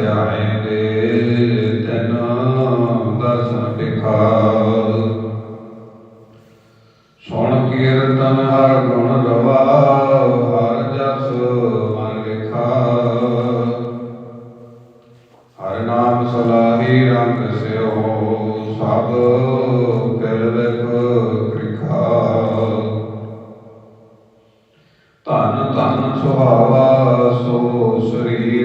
ਧਿਆਏ ਤਨ ਦਰਸ਼ਨ ਦਿਖਾਓ ਸੁਣ ਕੀਰਤਨ ਹਰ ਗੁਣ ਗਵਾਓ, ਹਰ ਜਸ ਮਨ ਲਿਖਾ। ਹਰ ਨਾਮ ਸਲਾਹੀ ਰੰਗ ਸਿਓ, ਸਭ ਕਿਲ ਵਿਖ ਕ੍ਰਿਖਾ ਧਨ ਧਨ ਸੁਹਾਵਾ, ਸੋ ਸ਼੍ਰੀ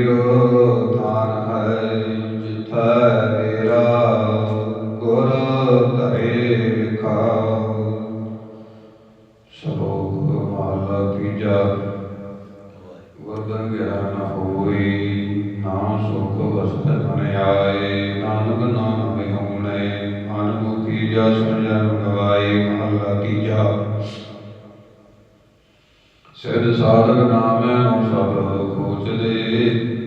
ਜਿਥੈ ਮੇਰਾ ਗੁਰ ਧਰੇ ਵਿਖਾਉ ਸ਼ਲੋਕ ਮਹਲਾ ਤੀਜਾ ਵਰਦਨ ਗਿਆਨ ਹੋਈ ਨਾਮ ਸੁਖ ਵਸਤ ਮਨ ਆਏ। ਨਾਨਕ ਨਾਮ ਵਿਹੂਣੇ ਅਨੁਮੁਖੀ ਜਸ ਜਨ ਗਵਾਏ, ਮਹਲਾ ਤੀਜਾ ਸਿਰ ਸਾਧਕ ਨਾਮੈ ਨੂੰ ਸਭ ਖੋਜਦੇ